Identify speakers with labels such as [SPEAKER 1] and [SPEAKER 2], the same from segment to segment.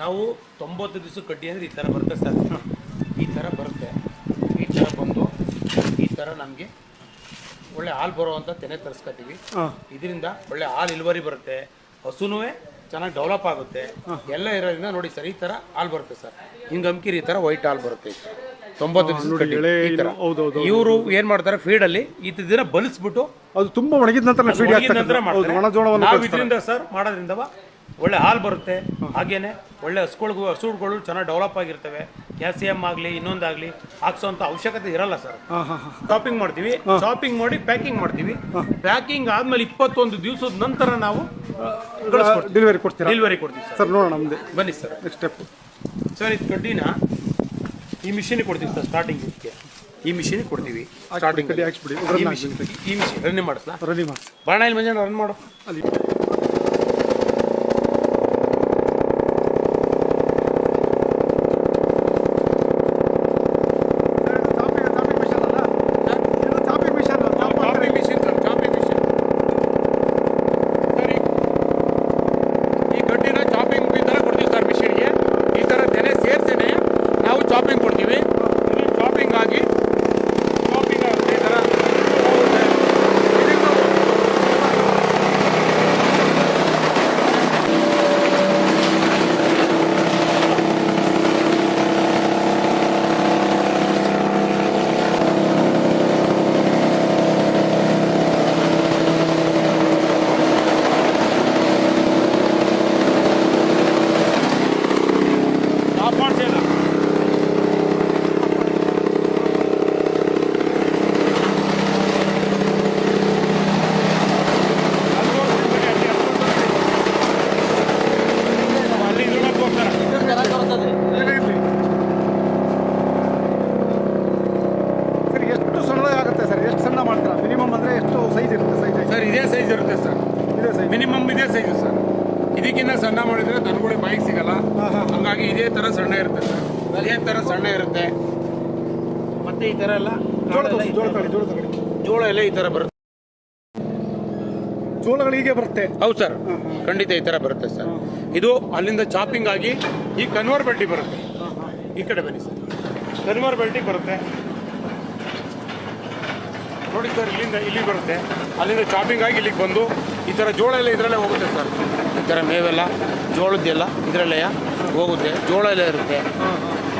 [SPEAKER 1] ನಾವು ತೊಂಬತ್ತು ದಿವಸ ಕಡ್ಡಿ ಅಂದರೆ ಈ ಥರ ಬರುತ್ತೆ ಸರ್. ಈ ಥರ ಬರುತ್ತೆ. ಈ ಥರ ಬಂದು ಈ ಥರ ನಮಗೆ ಒಳ್ಳೆ ಹಾಲು ಬರುವಂಥ ತೆನೆ ತರಿಸ್ಕೊತೀವಿ ಇದರಿಂದ ಒಳ್ಳೆ ಹಾಲು ಇಳುವರಿ ಬರುತ್ತೆ. ಹಸುನೂ ಚೆನ್ನಾಗಿ ಡೆವಲಪ್ ಆಗುತ್ತೆ. ಎಲ್ಲ ಇರೋದ್ರಿಂದ ನೋಡಿ ಸರ್ ಈ ಥರ ಹಾಲು ಬರುತ್ತೆ ಸರ್. ಹಿಂಗೆ ಅಮ್ಕಿರಿ ಈ ಥರ ವೈಟ್ ಹಾಲು ಬರುತ್ತೆ. ತೊಂಬತ್ತು ದಿವಸ ಇವರು ಏನು ಮಾಡ್ತಾರೆ ಫೀಡಲ್ಲಿ ಈ ದಿನ ಬಲಿಸ್ಬಿಟ್ಟು
[SPEAKER 2] ಅದು ತುಂಬಾ ಒಣಗಿದ ನಂತರ ಫೀಡ್
[SPEAKER 1] ನಂತರ ಮಾಡ್ತಾರೆ. ನಾವು ಇದರಿಂದ ಸರ್ ಮಾಡೋದ್ರಿಂದ ಒಳ್ಳೆ ಹಾಲು ಬರುತ್ತೆ ಹಾಗೇನೆ ಒಳ್ಳೆ ಹಸುಗಳಿಗೂ ಹಸುಗಳು ಚೆನ್ನಾಗಿ ಡೆವಲಪ್ ಆಗಿರ್ತವೆ. ಕ್ಯಾಲ್ಸಿಯಂ ಆಗಲಿ ಇನ್ನೊಂದಾಗಲಿ ಹಾಕ್ಸೋಂಥ ಅವಶ್ಯಕತೆ ಇರಲ್ಲ ಸರ್.
[SPEAKER 2] ಹಾಂ ಹಾಂ ಹಾಂ.
[SPEAKER 1] ಶಾಪಿಂಗ್ ಮಾಡ್ತೀವಿ ಶಾಪಿಂಗ್ ಮಾಡಿ ಪ್ಯಾಕಿಂಗ್ ಮಾಡ್ತೀವಿ. ಪ್ಯಾಕಿಂಗ್ ಆದ್ಮೇಲೆ ಇಪ್ಪತ್ತೊಂದು ದಿವಸದ ನಂತರ ನಾವು
[SPEAKER 2] ಡೆಲಿವರಿ ಕೊಡ್ತೀವಿ
[SPEAKER 1] ಡೆಲಿವರಿ ಕೊಡ್ತೀವಿ ಸರ್.
[SPEAKER 2] ನೋಡೋಣ ನಮ್ದು
[SPEAKER 1] ಬನ್ನಿ ಸರ್.
[SPEAKER 2] ನೆಕ್ಸ್ಟ್ ಸ್ಟೆಪ್
[SPEAKER 1] ಸರ್ ಇದು ಕಡ್ಡಿನ? ಈ ಮಿಷಿನಿಗೆ ಕೊಡ್ತೀವಿ ಸರ್ ಸ್ಟಾರ್ಟಿಂಗ್ ಇದಕ್ಕೆ ಈ ಮಿಷಿನ್ ಕೊಡ್ತೀವಿ ಸ್ಟಾರ್ಟಿಂಗ್ ಈ ಮಿಷಿನ್ ರನ್ನಿಂಗ್ ಮಾಡಿಸ್ಲಾ
[SPEAKER 2] ರೆಡಿ ಮಾಡಿಸ್
[SPEAKER 1] ಬಾಣ ಇಲ್ಲಿ ಮಂಜಾನ ರನ್ ಮಾಡು.
[SPEAKER 2] ಅಲ್ಲಿ
[SPEAKER 1] chopping machine sir chopping machine ಸರಿ ಈ ಕಡ್ಡಿನ ಚಾಪಿಂಗ್ ಈ ಥರ ಕೊಡ್ತೀವಿ ಸರ್ ಮಿಷಿನ್ಗೆ ಈ ಥರ ತೆನೆ ಸೇರ್ಸೇನೆ ನಾವು ಚಾಪಿಂಗ್ ಕೊಡ್ತೀವಿ ಇದು ಚಾಪಿಂಗ್ ಆಗಿ ಚಾಪಿಂಗ್ ಆಗುತ್ತೆ ಈ ಥರ ಹೋಗುತ್ತೆ. ಇದನ್ನು ಆಫ್ ಮಾಡ್ತಿಲ್ಲ ಅಲ್ಲಿ ಇದ್ರೊಳಗೆ ಹೋಗ್ತಾರೆ
[SPEAKER 2] ಸರ್ ಎಷ್ಟು ಸಣ್ಣದಾಗುತ್ತೆ ಸರ್ ಎಷ್ಟು ಸಣ್ಣ ಮಾಡ್ತೀರಾ ಮಿನಿಮಮ್ ಅಂದ್ರೆ ಎಷ್ಟು ಸೈಜ್ ಇರುತ್ತೆ ಸೈಜ್
[SPEAKER 1] ಸರ್ ಇದೇ ಸೈಜ್ ಇರುತ್ತೆ ಸರ್
[SPEAKER 2] ಇದೇ ಸೈಜ್
[SPEAKER 1] ಮಿನಿಮಮ್ ಇದೇ ಸೈಜ್ ಸರ್ ಇದಕ್ಕಿಂತ ಸಣ್ಣ ಮಾಡಿದ್ರೆ ದನಗಳು ಬೈಕ್ ಸಿಗಲ್ಲ. ಹಂಗಾಗಿ ಇದೇ ತರ ಸಣ್ಣ ಇರುತ್ತೆ ಸರ್. ಇದೇ ತರ ಸಣ್ಣ ಇರುತ್ತೆ. ಮತ್ತೆ ಈ ತರ ಎಲ್ಲ
[SPEAKER 2] ಜೋಳ
[SPEAKER 1] ಕಾಳೆಲ್ಲ ಈ
[SPEAKER 2] ಜೋಳ ಜೋಳ
[SPEAKER 1] ಜೋಳ ಎಲ್ಲ ಈ ತರ ಬರುತ್ತೆ.
[SPEAKER 2] ಜೋಳಗಳು ಹೀಗೆ ಬರುತ್ತೆ?
[SPEAKER 1] ಹೌದು ಸರ್. ಖಂಡಿತ ಈ ತರ ಬರುತ್ತೆ ಸರ್. ಇದು ಅಲ್ಲಿಂದ ಚಾಪಿಂಗ್ ಆಗಿ ಈ ಕನ್ವರ್ ಬೆಲ್ಟಿ ಬರುತ್ತೆ. ಈ ಕಡೆ ಬನ್ನಿ ಸರ್. ಕನ್ವರ್ ಬೆಲ್ಟಿ ಬರುತ್ತೆ. ನೋಡಿ ಸರ್, ಇಲ್ಲಿಂದ ಇಲ್ಲಿ ಬರುತ್ತೆ. ಅಲ್ಲಿಂದ ಶಾಪಿಂಗ್ ಆಗಿ ಇಲ್ಲಿಗೆ ಬಂದು ಈ ಥರ ಜೋಳ ಎಲ್ಲ ಇದರಲ್ಲೇ ಹೋಗುತ್ತೆ ಸರ್. ಈ ಥರ ಮೇವೆಲ್ಲ, ಜೋಳದ್ದೆಲ್ಲ ಇದರಲ್ಲೇ ಹೋಗುತ್ತೆ. ಜೋಳ ಎಲ್ಲ ಇರುತ್ತೆ.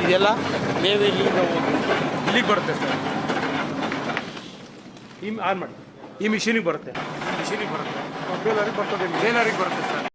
[SPEAKER 1] ಇದೆಲ್ಲ ಮೇವೆ ಇಲ್ಲಿಂದ ಹೋಗುತ್ತೆ. ಇಲ್ಲಿಗೆ ಬರುತ್ತೆ ಸರ್. ಈ ಆನ್ ಮಾಡಿ. ಈ ಮಿಷಿನಿಗೆ ಬರುತ್ತೆ. ಮಿಷಿನಿಗೆ ಬರುತ್ತೆ.
[SPEAKER 2] ಬರ್ತದೆ.
[SPEAKER 1] ಬೇಲರಿಗೆ ಬರುತ್ತೆ ಸರ್.